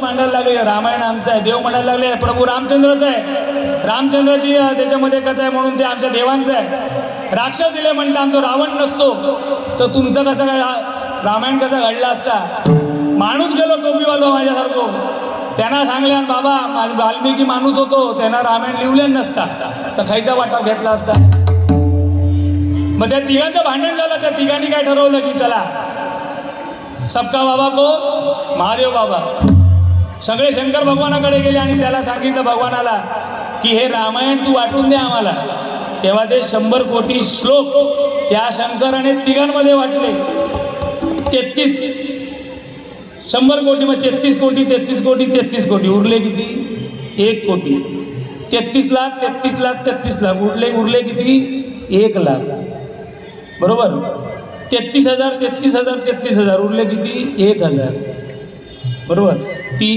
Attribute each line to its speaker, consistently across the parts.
Speaker 1: मांडायला लागले रामायण आमचं आहे देव म्हणायला लागले प्रभू रामचंद्रच आहे. रामचंद्राची त्याच्यामध्ये कथा आहे म्हणून ते आमच्या देवांचं आहे. राक्षस दिले म्हणता आमचा रावण नसतो. तर तुमचं कसं काय रामायण कसं घडलं असता? माणूस गेलो टोपीवालो माझ्यासारखो. त्यांना सांगले बाबा माझ वाल्मिकी माणूस होतो त्यांना रामायण लिवले नसता. तर खायचा वाटा घेतला असता. मग त्या तिघांचं भांडण झालं त्या तिघांनी काय ठरवलं की चला सबका बाबा को महादेव बाबा. सगळे शंकर भगवानाकडे गेले आणि त्याला सांगितलं भगवानाला की हे रामायण तू वाटून दे आम्हाला. तेव्हा ते शंभर कोटी श्लोक त्या शंकराने तिघांमध्ये वाटले. तेहतीस शंभर कोटी मग तेहतीस कोटी तेहतीस कोटी तेहतीस कोटी. उरले किती? एक कोटी. तेहतीस लाख तेहतीस लाख तेहतीस लाख. उरले उरले किती? एक लाख. बरोबर? तेहतीस हजार तेहतीस हजार तेहतीस हजार. उरले किती? एक हजार. बरोबर? ती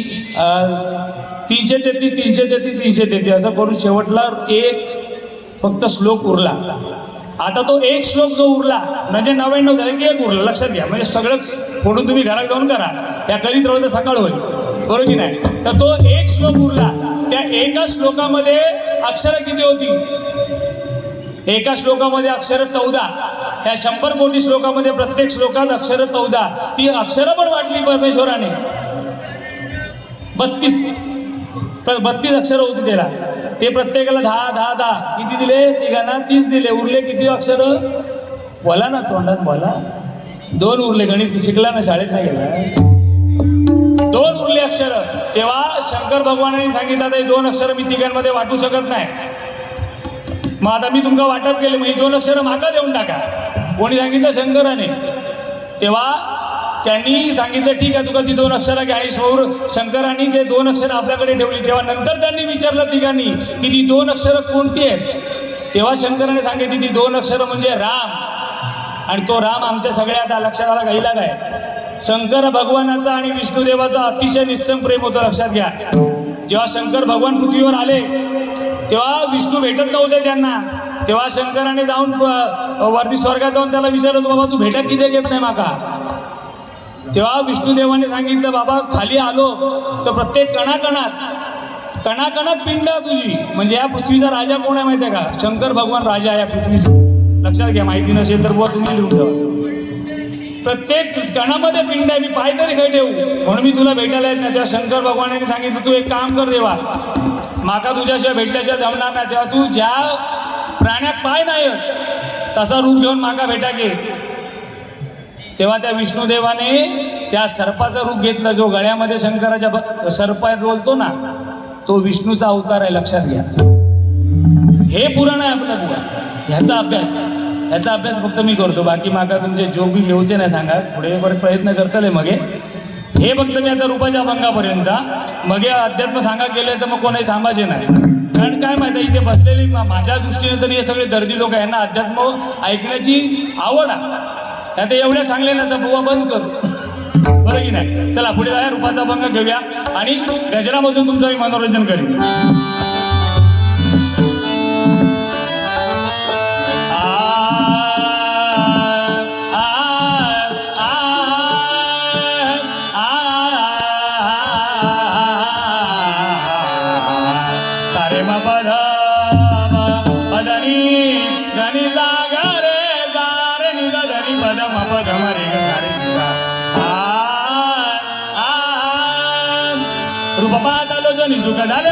Speaker 1: तीनशे तेहतीस तीनशे तेहतीस तीनशे तेहतीस असं करून शेवटला एक फक्त श्लोक उरला. आता तो एक श्लोक जो उरला म्हणजे नव्याण्णव झाले की एक उरला. लक्षात घ्या म्हणजे सगळंच फोडून तुम्ही घरात जाऊन करा. या करीत राहू तर सकाळ होईल. बरोबर की नाही? तर तो एक श्लोक उरला. त्या एका श्लोकामध्ये अक्षरं किती होती? एका श्लोकामध्ये अक्षर चौदा. त्या शंभर कोटी श्लोकामध्ये प्रत्येक श्लोकात अक्षर चौदा. ती अक्षरं पण वाटली परमेश्वराने. बत्तीस. बत्तीस अक्षर होती त्याला. ते प्रत्येकाला दहा दहा दहा. किती दिले? तिघांना तीस दिले. उरले किती अक्षर? बोला ना तोंडात बोला. दोन उरले. गणित शिकला ना शाळेत नाही गेला. दोन उरले अक्षर. तेव्हा शंकर भगवानाने सांगितलं ते दोन अक्षर मी तिघांमध्ये वाटू शकत नाही. मग आता मी तुमका वाटप केले. मग ही दोन अक्षरं मागा देऊन टाका. कोणी सांगितलं? शंकराने. तेव्हा त्यांनी सांगितलं ठीक आहे तुका ती दोन अक्षरं घ्या. आणि शंकरांनी ते दोन अक्षरं आपल्याकडे ठेवली. तेव्हा नंतर त्यांनी विचारलं तिघांनी की ती दोन अक्षरं कोणती आहेत? तेव्हा शंकराने सांगितली ती दोन अक्षरं म्हणजे राम. आणि तो राम आमच्या सगळ्यात लक्षात आला गाईला काय शंकर भगवानाचा आणि विष्णुदेवाचा अतिशय निस्सम प्रेम होतं. लक्षात घ्या. जेव्हा शंकर भगवान पृथ्वीवर आले तेव्हा विष्णू भेटत नव्हते त्यांना. तेव्हा शंकराने जाऊन वरती स्वर्गात जाऊन त्याला विचारलं बाबा तू भेटा किती घेत नाही माका? तेव्हा विष्णुदेवाने सांगितलं बाबा खाली आलो. तर प्रत्येक कणाकणात कणाकणात पिंड तुझी. म्हणजे या पृथ्वीचा राजा कोण आहे माहिती आहे का? शंकर भगवान राजा या पृथ्वीचा. लक्षात घ्या माहिती नसेल तर बुवा तुम्ही लिहून ठेवा. प्रत्येक कणामध्ये पिंड आहे मी पाय तरी खेळ ठेवू. म्हणून मी तुला भेटायला येत नाही. तेव्हा शंकर भगवानाने सांगितलं तू एक काम कर देवा. माका तुझ्याशिवाय भेटल्याशिवाय जमणार नाही. तेव्हा तू ज्या प्राण्यात पाय नाही तसा रूप घेऊन माका भेटा घे तेव्हा त्या विष्णुदेवाने त्या सर्पाचं रूप घेतलं जो गळ्यामध्ये शंकराच्या सर्पात बोलतो ना तो विष्णूचा अवतार आहे लक्षात घ्या. हे पुराण आहे आपलं पुराण. ह्याचा अभ्यास. ह्याचा अभ्यास फक्त मी करतो. बाकी मागा तुमचे जो बी घेऊचे नाही सांगा. थोडे बरे प्रयत्न करतले मगे. हे फक्त मी आता रूपाच्या अभंगापर्यंत मगे अध्यात्म सांगा गेले तर मग कोणी थांबायचे नाही. कारण काय माहिती आहे, इथे बसलेली माझ्या दृष्टीने तरी हे सगळे दर्दी लोक यांना अध्यात्म ऐकण्याची आवड आहे. त्यात एवढ्या सांगले ना तर बुवा बंद कर बरं की नाही चला पुढे जाऊया रूपाचा अभंग घेऊया आणि गजरामधून तुमचं मी मनोरंजन करेन सारे मा su canal.